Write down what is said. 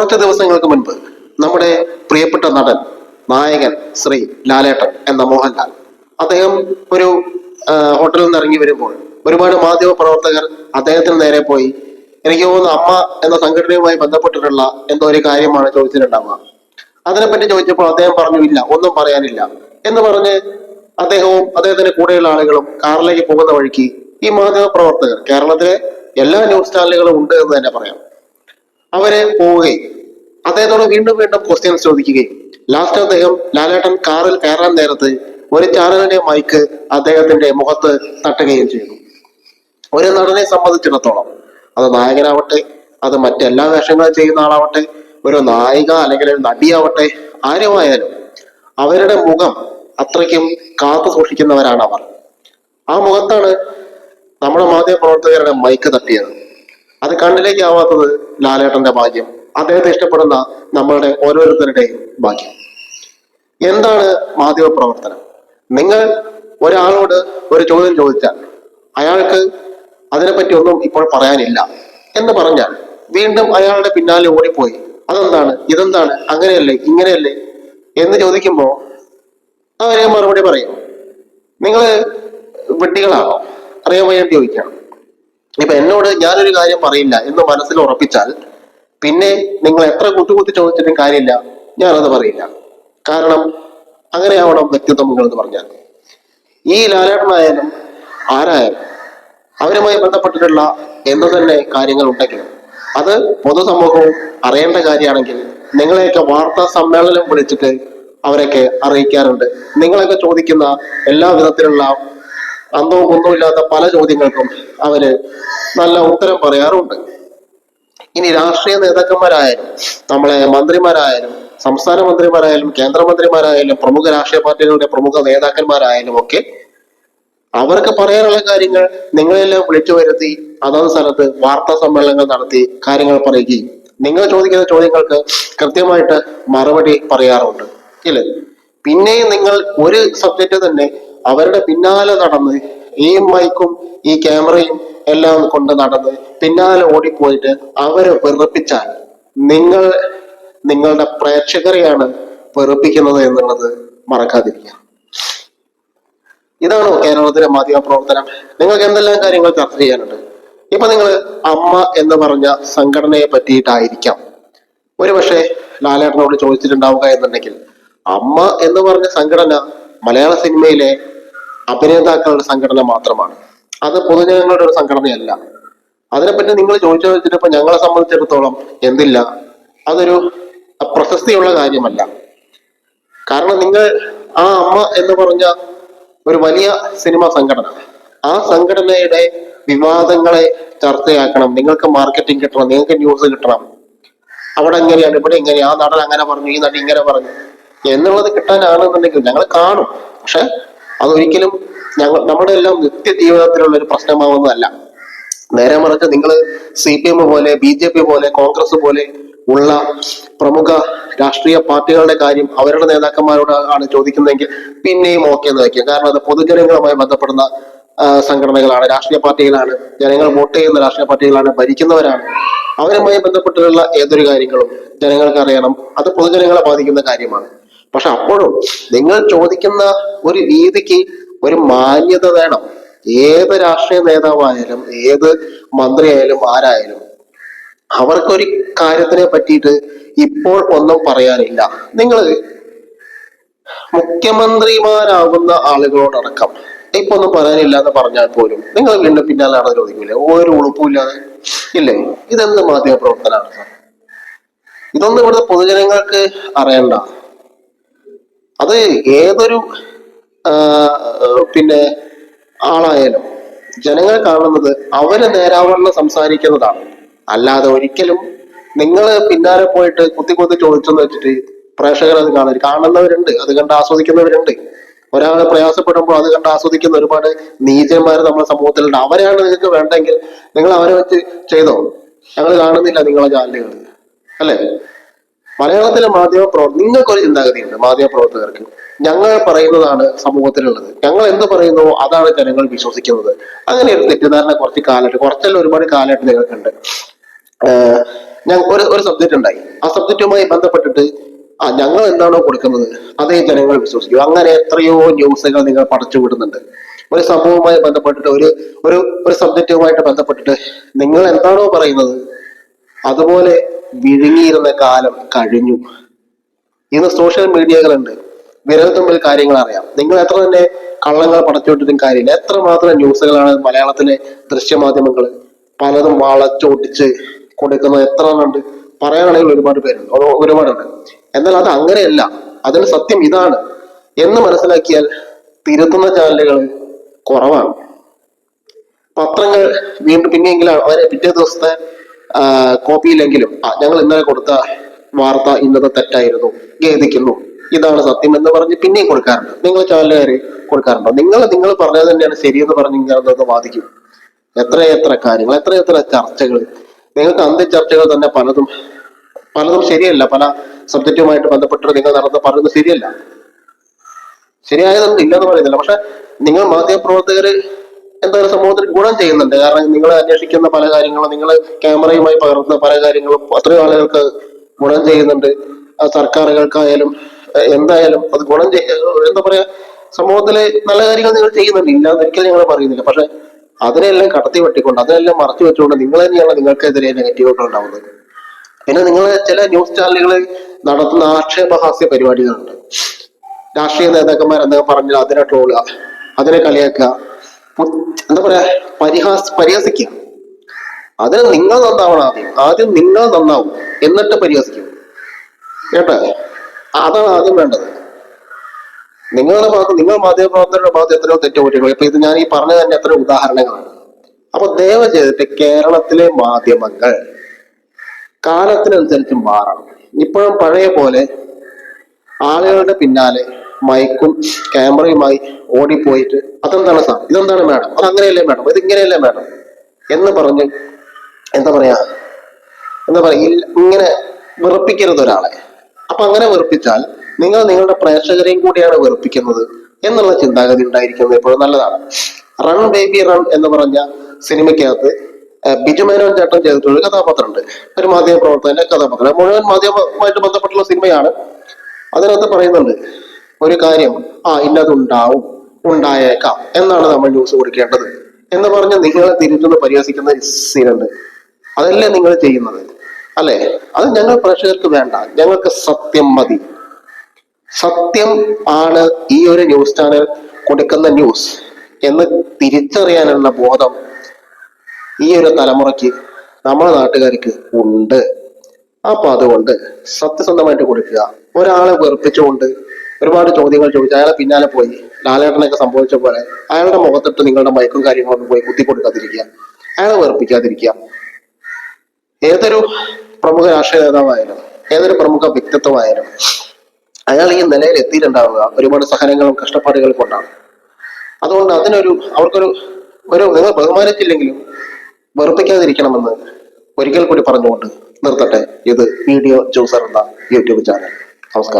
കുറച്ച് ദിവസങ്ങൾക്ക് മുൻപ് നമ്മുടെ പ്രിയപ്പെട്ട നടൻ നായകൻ ശ്രീ ലാലേട്ടൻ എന്ന മോഹൻലാൽ അദ്ദേഹം ഒരു ഹോട്ടലിൽ നിന്ന് ഇറങ്ങി വരുമ്പോൾ ഒരുപാട് മാധ്യമ പ്രവർത്തകർ അദ്ദേഹത്തിന് നേരെ പോയി എനിക്ക് തോന്നുന്നു അമ്മ എന്ന സംഘടനയുമായി ബന്ധപ്പെട്ടിട്ടുള്ള എന്തോ ഒരു കാര്യമാണ് ചോദിച്ചിട്ടുണ്ടാവുക. അതിനെപ്പറ്റി ചോദിച്ചപ്പോൾ അദ്ദേഹം പറഞ്ഞു ഇല്ല ഒന്നും പറയാനില്ല. എന്ന് പറഞ്ഞ് അദ്ദേഹവും അദ്ദേഹത്തിന്റെ കൂടെയുള്ള ആളുകളും കാറിലേക്ക് പോകുന്ന വഴിക്ക് ഈ മാധ്യമ പ്രവർത്തകർ കേരളത്തിലെ എല്ലാ ന്യൂസ് ചാനലുകളും ഉണ്ട് എന്ന് തന്നെ പറയാം. അവരെ പോവുകയും അദ്ദേഹത്തോട് വീണ്ടും വീണ്ടും ക്വസ്റ്റ്യൻസ് ചോദിക്കുകയും. ലാസ്റ്റ് അദ്ദേഹം ലാലേട്ടൻ കാറിൽ കയറാൻ നേരത്ത് ഒരു ചാനലിന്റെ മൈക്ക് അദ്ദേഹത്തിന്റെ മുഖത്ത് തട്ടുകയും ചെയ്യുന്നു ഒരു നടനെ സംബന്ധിച്ചിടത്തോളം അത് നായകനാവട്ടെ അത് മറ്റെല്ലാ വേഷങ്ങളും ചെയ്യുന്ന ആളാവട്ടെ ഒരു നായിക അല്ലെങ്കിൽ ഒരു നടിയാവട്ടെ ആരുമായാലും അവരുടെ മുഖം അത്രയ്ക്കും കാത്തു സൂക്ഷിക്കുന്നവരാണ് അവർ. ആ മുഖത്താണ് നമ്മുടെ മാധ്യമ പ്രവർത്തകരുടെ മൈക്ക് തട്ടിയത്. അത് കണ്ണിലേക്ക് ആവാത്തത് ലാലേട്ടന്റെ ഭാഗ്യം. അദ്ദേഹത്തെ ഇഷ്ടപ്പെടുന്ന നമ്മളുടെ ഓരോരുത്തരുടെയും ഭാഗ്യം. എന്താണ് മാധ്യമ പ്രവർത്തനം നിങ്ങൾ ഒരാളോട് ഒരു ചോദ്യം ചോദിച്ചാൽ അയാൾക്ക് അതിനെപ്പറ്റി ഒന്നും ഇപ്പോൾ പറയാനില്ല എന്ന് പറഞ്ഞാൽ വീണ്ടും അയാളുടെ പിന്നാലെ ഓടിപ്പോയി. അതെന്താണ്? ഇതെന്താണ്? അങ്ങനെയല്ലേ? ഇങ്ങനെയല്ലേ? എന്ന് ചോദിക്കുമ്പോൾ അവരെ മറുപടി പറയും നിങ്ങൾ വെട്ടികളാണോ അറിയാൻ വയ്യാൻ ചോദിക്കാം ഇപ്പൊ എന്നോട് ഞാനൊരു കാര്യം പറയില്ല എന്ന് മനസ്സിൽ ഉറപ്പിച്ചാൽ പിന്നെ നിങ്ങൾ എത്ര കുത്തുകുത്തി ചോദിച്ചിട്ടും കാര്യമില്ല. ഞാനത് പറയില്ല. കാരണം അങ്ങനെയാവണം വ്യക്തിത്വങ്ങൾ എന്ന് പറഞ്ഞാൽ. ഈ ലാലേട്ടനായാലും ആരായാലും അവരുമായി ബന്ധപ്പെട്ടിട്ടുള്ള എന്ന് തന്നെ കാര്യങ്ങൾ ഉണ്ടെങ്കിലും അത് പൊതുസമൂഹവും അറിയേണ്ട കാര്യമാണെങ്കിൽ നിങ്ങളെയൊക്കെ വാർത്താ സമ്മേളനം വിളിച്ചിട്ട് അവരൊക്കെ അറിയിക്കാറുണ്ട്. നിങ്ങളൊക്കെ ചോദിക്കുന്ന എല്ലാ വിധത്തിലുള്ള അന്തവും ഒന്നുമില്ലാത്ത പല ചോദ്യങ്ങൾക്കും അവർ നല്ല ഉത്തരം പറയാറുണ്ട്. ഇനി രാഷ്ട്രീയ നേതാക്കന്മാരായാലും നമ്മളെ മന്ത്രിമാരായാലും സംസ്ഥാന മന്ത്രിമാരായാലും കേന്ദ്രമന്ത്രിമാരായാലും പ്രമുഖ രാഷ്ട്രീയ പാർട്ടികളുടെ പ്രമുഖ നേതാക്കന്മാരായാലും ഒക്കെ അവർക്ക് പറയാനുള്ള കാര്യങ്ങൾ നിങ്ങളെല്ലാം വിളിച്ചു വരുത്തി അതത് സ്ഥലത്ത് വാർത്താ സമ്മേളനങ്ങൾ നടത്തി കാര്യങ്ങൾ പറയുകയും നിങ്ങൾ ചോദിക്കുന്ന ചോദ്യങ്ങൾക്ക് കൃത്യമായിട്ട് മറുപടി പറയാറുണ്ട്. ഇല്ലേ? പിന്നെയും നിങ്ങൾ ഒരു സബ്ജക്റ്റ് തന്നെ അവരുടെ പിന്നാലെ നടന്ന് ഈ മൈക്കും ഈ ക്യാമറയും എല്ലാം കൊണ്ട് നടന്ന് പിന്നാലെ ഓടിപ്പോയിട്ട് അവരെ വെറുപ്പിച്ചാൽ നിങ്ങൾ നിങ്ങളുടെ പ്രേക്ഷകരെയാണ് വെറുപ്പിക്കുന്നത് എന്നുള്ളത് മറക്കാതിരിക്കുക. ഇതാണോ കേരളത്തിലെ മാധ്യമ പ്രവർത്തനം. നിങ്ങൾക്ക് എന്തെല്ലാം കാര്യങ്ങൾ ചർച്ച ചെയ്യാനുണ്ട്? ഇപ്പൊ നിങ്ങൾ അമ്മ എന്ന് പറഞ്ഞ സംഘടനയെ പറ്റിയിട്ടായിരിക്കാം. ഒരുപക്ഷെ ലാലേട്ടനോട് ചോദിച്ചിട്ടുണ്ടാവുക എന്നുണ്ടെങ്കിൽ അമ്മ എന്ന് പറഞ്ഞ സംഘടന മലയാള സിനിമയിലെ അഭിനേതാക്കളുടെ സംഘടന മാത്രമാണ്. അത് പൊതുജനങ്ങളുടെ ഒരു സംഘടനയല്ല. അതിനെപ്പറ്റി നിങ്ങൾ ചോദിച്ചു വെച്ചിട്ട് ഇപ്പൊ ഞങ്ങളെ സംബന്ധിച്ചിടത്തോളം എന്തില്ല? അതൊരു പ്രശസ്തിയുള്ള കാര്യമല്ല. കാരണം നിങ്ങൾ ആ അമ്മ എന്ന് പറഞ്ഞ ഒരു വലിയ സിനിമ സംഘടന ആ സംഘടനയുടെ വിവാദങ്ങളെ ചർച്ചയാക്കണം. നിങ്ങൾക്ക് മാർക്കറ്റിംഗ് കിട്ടണം നിങ്ങൾക്ക് ന്യൂസ് കിട്ടണം. അവിടെ എങ്ങനെയാണ് ഇവിടെ എങ്ങനെയാണ് ആ നടൻ അങ്ങനെ പറഞ്ഞു ഈ നടി ഇങ്ങനെ പറഞ്ഞു. എന്നുള്ളത് കിട്ടാനാണെന്നുണ്ടെങ്കിൽ ഞങ്ങൾ കാണും. പക്ഷെ അതൊരിക്കലും ഞങ്ങൾ നമ്മുടെ എല്ലാം നിത്യ ജീവിതത്തിലുള്ള ഒരു പ്രശ്നമാവുന്നതല്ല. നേരെ മറിച്ച് നിങ്ങൾ സി പി എം പോലെ ബി ജെ പി പോലെ കോൺഗ്രസ് പോലെ ഉള്ള പ്രമുഖ രാഷ്ട്രീയ പാർട്ടികളുടെ കാര്യം അവരുടെ നേതാക്കന്മാരോട് ആണ് ചോദിക്കുന്നതെങ്കിൽ പിന്നെയും ഓക്കെ എന്ന് വയ്ക്കും. കാരണം അത് പൊതുജനങ്ങളുമായി ബന്ധപ്പെടുന്ന സംഘടനകളാണ് രാഷ്ട്രീയ പാർട്ടികളാണ് ജനങ്ങൾ വോട്ട് ചെയ്യുന്ന രാഷ്ട്രീയ പാർട്ടികളാണ് ഭരിക്കുന്നവരാണ്. അവരുമായി ബന്ധപ്പെട്ടുള്ള ഏതൊരു കാര്യങ്ങളും ജനങ്ങൾക്ക് അറിയണം അത് പൊതുജനങ്ങളെ ബാധിക്കുന്ന കാര്യമാണ്. പക്ഷെ അപ്പോഴും നിങ്ങൾ ചോദിക്കുന്ന ഒരു രീതിക്ക് ഒരു മാന്യത വേണം. ഏത് രാഷ്ട്രീയ നേതാവായാലും ഏത് മന്ത്രിയായാലും ആരായാലും അവർക്കൊരു കാര്യത്തിനെ പറ്റിയിട്ട് ഇപ്പോൾ ഒന്നും പറയാനില്ല. നിങ്ങൾ മുഖ്യമന്ത്രിമാരാകുന്ന ആളുകളോടടക്കം ഇപ്പൊ ഒന്നും പറയാനില്ല എന്ന് പറഞ്ഞാൽ പോലും നിങ്ങൾ വീണ്ടും പിന്നാലാണ് ചോദിക്കില്ലേ? ഒരു ഉളുപ്പുമില്ലാതെ ഇല്ലേ? ഇതെന്ത് മാധ്യമ പ്രവർത്തനമാണ് സാർ? ഇതൊന്നും ഇവിടുത്തെ പൊതുജനങ്ങൾക്ക് അറിയണ്ട. അത് ഏതൊരു പിന്നെ ആളായാലും ജനങ്ങൾ കാണുന്നത് അവർ നേരാവണ്ണം സംസാരിക്കുന്നതാണ്. അല്ലാതെ ഒരിക്കലും നിങ്ങൾ പിന്നാലെ പോയിട്ട് കുത്തി കുത്തി ചോദിച്ചെന്ന് വെച്ചിട്ട് പ്രേക്ഷകർ അത് കാണും കാണുന്നവരുണ്ട് അത് കണ്ട് ആസ്വദിക്കുന്നവരുണ്ട്. ഒരാൾ പ്രയാസപ്പെടുമ്പോൾ അത് കണ്ട് ആസ്വദിക്കുന്ന ഒരുപാട് നീചന്മാർ നമ്മുടെ സമൂഹത്തിലുണ്ട്. അവരെയാണ് നിങ്ങൾക്ക് വേണ്ടെങ്കിൽ നിങ്ങൾ അവരെ വെച്ച് ചെയ്തോ? ഞങ്ങൾ കാണുന്നില്ല നിങ്ങളെ ചാനലുകൾ അല്ലേ? മലയാളത്തിലെ മാധ്യമ പ്രവർത്തകർ നിങ്ങൾക്കൊരു ചിന്താഗതിയുണ്ട് മാധ്യമ പ്രവർത്തകർക്ക്. ഞങ്ങൾ പറയുന്നതാണ് സമൂഹത്തിലുള്ളത്. ഞങ്ങൾ എന്ത് പറയുന്നു അതാണ് ജനങ്ങൾ വിശ്വസിക്കുന്നത്. അങ്ങനെ ഒരു തെറ്റിദ്ധാരണ കുറച്ച് കാലമായിട്ട് കുറച്ചല്ല ഒരുപാട് കാലമായിട്ട് നിങ്ങൾക്കുണ്ട്. ഞങ്ങൾ ഒരു ഒരു സബ്ജക്റ്റ് ഉണ്ടായി. ആ സബ്ജക്റ്റുമായി ബന്ധപ്പെട്ടിട്ട് ആ ഞങ്ങൾ എന്താണോ കൊടുക്കുന്നത് അതേ ജനങ്ങൾ വിശ്വസിക്കും. അങ്ങനെ എത്രയോ ന്യൂസുകൾ നിങ്ങൾ പടച്ചു വിടുന്നുണ്ട്. ഒരു സംഭവവുമായി ബന്ധപ്പെട്ടിട്ട് ഒരു ഒരു ഒരു സബ്ജക്റ്റുമായിട്ട് ബന്ധപ്പെട്ടിട്ട് നിങ്ങൾ എന്താണോ പറയുന്നത് അതുപോലെ വിഴുങ്ങിയിരുന്ന കാലം കഴിഞ്ഞു. ഇന്ന് സോഷ്യൽ മീഡിയകളുണ്ട് വിരൽ തുമ്പിൽ കാര്യങ്ങൾ അറിയാം. നിങ്ങൾ എത്ര തന്നെ കള്ളങ്ങൾ പടച്ചോട്ടിട്ടും കാര്യമില്ല. എത്ര മാത്രം ന്യൂസുകളാണ് മലയാളത്തിലെ ദൃശ്യമാധ്യമങ്ങൾ പലതും വളച്ചോട്ടിച്ച് കൊടുക്കുന്നത് എത്ര ഉണ്ട് പറയാനാണെങ്കിൽ ഒരുപാട് പേരുണ്ട്. ഒരു- ഒരുപാടുണ്ട്. എന്നാൽ അത് അങ്ങനെയല്ല. അതിന് സത്യം ഇതാണ്. എന്ന് മനസ്സിലാക്കിയാൽ തിരുത്തുന്ന ചാനലുകൾ കുറവാണ്. പത്രങ്ങൾ വീണ്ടും പിന്നെയെങ്കിലും അവരെ പിറ്റേ ദിവസത്തെ ആ, കോപ്പിയിലെങ്കിലും ആ ഞങ്ങൾ ഇന്നലെ കൊടുത്ത വാർത്ത ഇന്നത്തെ തെറ്റായിരുന്നു. ഖേദിക്കുന്നു. ഇതാണ് സത്യം എന്ന് പറഞ്ഞ് പിന്നെയും കൊടുക്കാറുണ്ട്. നിങ്ങൾ ചാനലുകാർ കൊടുക്കാറുണ്ടോ? നിങ്ങൾ നിങ്ങൾ പറഞ്ഞത് തന്നെയാണ് ശരിയെന്ന് പറഞ്ഞ് ഇങ്ങനെ വാദിക്കും. എത്രയെത്ര കാര്യങ്ങൾ എത്രയെത്ര ചർച്ചകൾ. നിങ്ങൾക്ക് അന്ത്യ ചർച്ചകൾ തന്നെ പലതും പലതും ശരിയല്ല. പല സബ്ജക്റ്റുമായിട്ട് ബന്ധപ്പെട്ട് നിങ്ങൾ നടന്ന് പറയുന്നത് ശരിയല്ല. ശരിയായതൊന്നും ഇല്ലെന്ന് പറയുന്നില്ല. പക്ഷെ നിങ്ങൾ മാധ്യമപ്രവർത്തകര് എന്താ പറയുക സമൂഹത്തിൽ ഗുണം ചെയ്യുന്നുണ്ട്. കാരണം നിങ്ങൾ അന്വേഷിക്കുന്ന പല കാര്യങ്ങളും നിങ്ങൾ ക്യാമറയുമായി പകർത്തുന്ന പല കാര്യങ്ങളും അത്രയും ആളുകൾക്ക് ഗുണം ചെയ്യുന്നുണ്ട്. സർക്കാരുകൾക്കായാലും എന്തായാലും അത് ഗുണം എന്താ പറയാ സമൂഹത്തിലെ നല്ല കാര്യങ്ങൾ നിങ്ങൾ ചെയ്യുന്നുണ്ട്. ഇല്ലാന്ന് ഒരിക്കലും ഞങ്ങൾ പറയുന്നില്ല. പക്ഷെ അതിനെല്ലാം കടത്തി വെട്ടിക്കൊണ്ട് അതിനെല്ലാം മറച്ചു വെച്ചുകൊണ്ട് നിങ്ങൾ തന്നെയാണ് നിങ്ങൾക്കെതിരെ നെഗറ്റീവായിട്ട് ഉണ്ടാവുന്നത്. പിന്നെ നിങ്ങൾ ചില ന്യൂസ് ചാനലുകൾ നടത്തുന്ന ആക്ഷേപഹാസ്യ പരിപാടികളുണ്ട്. രാഷ്ട്രീയ നേതാക്കന്മാർ എന്തൊക്കെ പറഞ്ഞാൽ അതിനെ ട്രോളുക അതിനെ കളിയാക്കുക എന്താ പറയാ പരിഹാസ പരിഹസിക്കുക. അതിന് നിങ്ങൾ നന്നാവണം ആദ്യം. ആദ്യം നിങ്ങൾ നന്നാവും. എന്നിട്ട് പരിഹസിക്കും. കേട്ടോ? അതാണ് ആദ്യം വേണ്ടത്. നിങ്ങളുടെ ഭാഗത്ത് നിങ്ങൾ മാധ്യമപ്രവർത്തകരുടെ ഭാഗത്ത് എത്രയോ തെറ്റുപറ്റുകൾ ഇപ്പൊ ഇത് ഞാൻ ഈ പറഞ്ഞ തന്നെ എത്ര ഉദാഹരണങ്ങളാണ്. അപ്പൊ ദയവ് ചെയ്തിട്ട് കേരളത്തിലെ മാധ്യമങ്ങൾ കാലത്തിനനുസരിച്ച് മാറണം. ഇപ്പോഴും പഴയ പോലെ ആളുകളുടെ പിന്നാലെ മൈക്കും ക്യാമറയുമായി ഓടിപ്പോയിട്ട് അതെന്താണ് സാർ? ഇതെന്താണ് മാഡം അത് അങ്ങനെയല്ലേ മാഡം ഇത് ഇങ്ങനെയല്ലേ മാഡം എന്ന് പറഞ്ഞ് എന്താ പറയാ എന്താ പറയാ ഇങ്ങനെ വെറുപ്പിക്കരുത് ഒരാളെ. അപ്പൊ അങ്ങനെ വെറുപ്പിച്ചാൽ നിങ്ങൾ നിങ്ങളുടെ പ്രേക്ഷകരെയും കൂടിയാണ് വെറുപ്പിക്കുന്നത് എന്നുള്ള ചിന്താഗതി ഉണ്ടായിരിക്കുന്നത് എപ്പോഴും നല്ലതാണ്. റൺ ബേബി റൺ എന്ന് പറഞ്ഞ സിനിമയ്ക്കകത്ത് ബിജുമേനോൻ ബിജു മേനോൻ ചേട്ടൻ ചെയ്തിട്ടുള്ള കഥാപാത്രം കഥാപാത്രമുണ്ട്. ഒരു മാധ്യമ പ്രവർത്തകന്റെ കഥാപാത്രം. മുഴുവൻ മാധ്യമവുമായിട്ട് ബന്ധപ്പെട്ടുള്ള സിനിമയാണ്. അതിനകത്ത് പറയുന്നുണ്ട് ഒരു കാര്യം ആ ഇന്നതുണ്ടാവും ഉണ്ടായേക്കാം. എന്നാണ് നമ്മൾ ന്യൂസ് കൊടുക്കേണ്ടത്. എന്ന് പറഞ്ഞ് നിങ്ങളെ തിരിച്ചൊന്ന് പരിഹസിക്കുന്ന സീനുണ്ട് അതല്ലേ നിങ്ങൾ ചെയ്യുന്നത്. അല്ലെ? അത് ഞങ്ങൾ പ്രേക്ഷകർക്ക് വേണ്ട. ഞങ്ങൾക്ക് സത്യം മതി. സത്യം ആണ് ഈ ഒരു ന്യൂസ് ചാനൽ കൊടുക്കുന്ന ന്യൂസ് എന്ന് തിരിച്ചറിയാനുള്ള ബോധം ഈ ഒരു തലമുറയ്ക്ക് നമ്മുടെ നാട്ടുകാർക്ക് ഉണ്ട്. അപ്പൊ അതുകൊണ്ട് സത്യസന്ധമായിട്ട് കൊടുക്കുക. ഒരാളെ വെറുപ്പിച്ചുകൊണ്ട് ഒരുപാട് ചോദ്യങ്ങൾ ചോദിച്ചു. അയാളെ പിന്നാലെ പോയി. ലാലേട്ടനൊക്കെ സംഭവിച്ച പോലെ അയാളുടെ മുഖത്തിട്ട് നിങ്ങളുടെ മയക്കും കാര്യങ്ങളൊന്നും പോയി കുത്തി കൊടുക്കാതിരിക്കുക. അയാളെ വെറുപ്പിക്കാതിരിക്കുക. ഏതൊരു പ്രമുഖ രാഷ്ട്രീയ നേതാവായാലും ഏതൊരു പ്രമുഖ വ്യക്തിത്വമായാലും അയാൾ ഈ നിലയിൽ എത്തിയിട്ടുണ്ടാവുക. ഒരുപാട് സഹനങ്ങളും കഷ്ടപ്പാടുകളും കൊണ്ടാണ്. അതുകൊണ്ട് അതിനൊരു അവർക്കൊരു ഒരു നിങ്ങൾ ബഹുമാനിച്ചില്ലെങ്കിലും വെറുപ്പിക്കാതിരിക്കണമെന്ന് ഒരിക്കൽ കൂടി പറഞ്ഞുകൊണ്ട് നിർത്തട്ടെ. ഇത് വീഡിയോ ജൂസർ എന്ന യൂട്യൂബ് ചാനൽ. നമസ്കാരം.